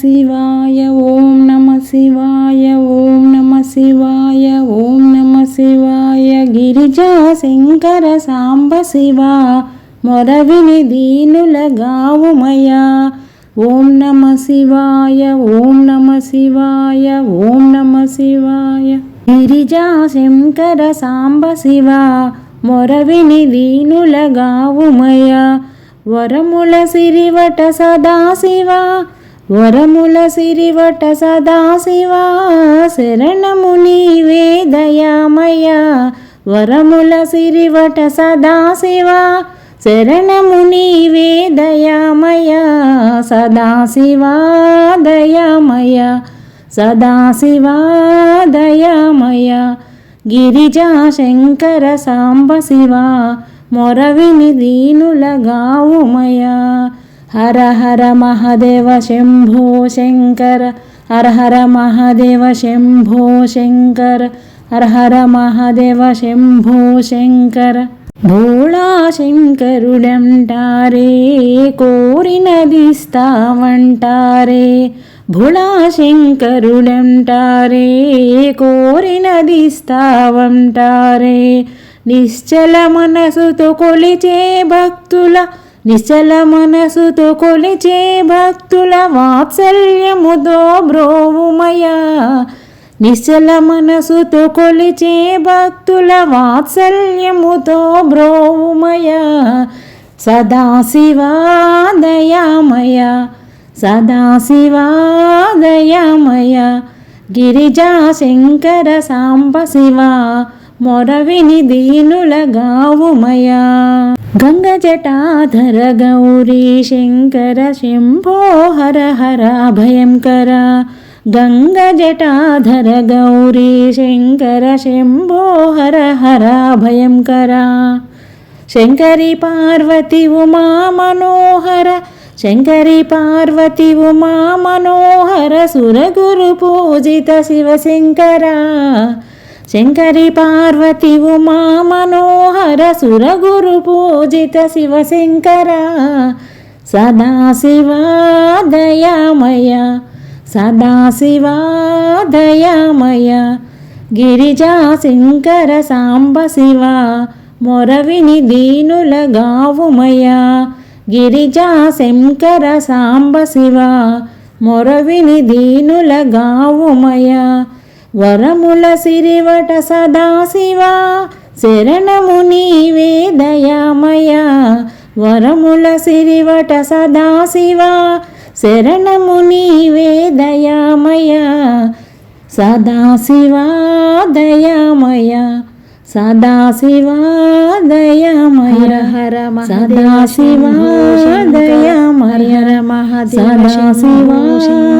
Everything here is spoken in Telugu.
శివాయ ఓం నమ శివాయ ఓం నమ శివాయ ఓం నమ శివాయ గిరిజా శంకర సాంబ శివ మొరవిని దీనుల గావుమయా. ఓం నమ శివాయ ఓం నమ శివాయ ఓం నమ శివాయ. గిరిజా శంకర సాంబ శివ మొరవిని దీనుల గావుమయా. వరముల సిరివట సదాశివ వరముల సిరివట సదాశివా శరణము నీవే దయామయ. వరముల సిరివట సదాశివా శరణము నీవే దయామయ. సదాశివా దయామయ సదాశివా దయామయ. గిరిజా శంకర సాంబ శివ మొరవిని దీనులగావుమయా హర హర మహదేవ శంభో శంకర హర హర మహదేవ శంభో శంకర హర హర మహదేవ శంభో శంకర. భోళా శంకరుడంటారే కోరినదిస్తావంటారే భోళా శంకరుడంటారే కోరినదిస్తావంటారే నిశ్చల మనసుతో కొలిచే భక్తుల నిశ్చల మనసుతో కొలిచే భక్తుల వాత్సల్యముదో బ్రోవుమయా. నిశ్చల మనసుతో కొలిచే భక్తుల వాత్సల్యముతో బ్రోవుమయా. సదాశివా దయామయ సదాశివా దయామయ. గిరిజా శంకర సాంబ శివ మొరవిని దీనుల గావుమయా. గంగ జటాధర గౌరీ శంకర శంభో హర హర భయంకర గంగ జటాధర గౌరీ శంకర శంభో హర హర భయంకర శంకరి పార్వతి ఉమా మనోహర శంకరి పార్వతి ఉమా మనోహర సురగురు పూజిత శివశంకర. శంకరి పార్వతి ఉమా మనోహర సురగురు పూజిత శివశంకర. సదాశివా దయామయ సదాశివా దయామయ గిరిజా శంకర సాంబ శివ మొరవిని దీనుల గావుమయ. గిరిజా శంకర సాంబ శివ మొరవిని దీనుల గావుమయ. వరముల సిరివట సదాశివ శరణము నీవే దయామయ. వరముల సిరివట సదాశివ శరణము నీవే దయామయ. సదాశివా దయామయ సదాశివా దయామయ. హర సదాశివా దయామయ సదాశివా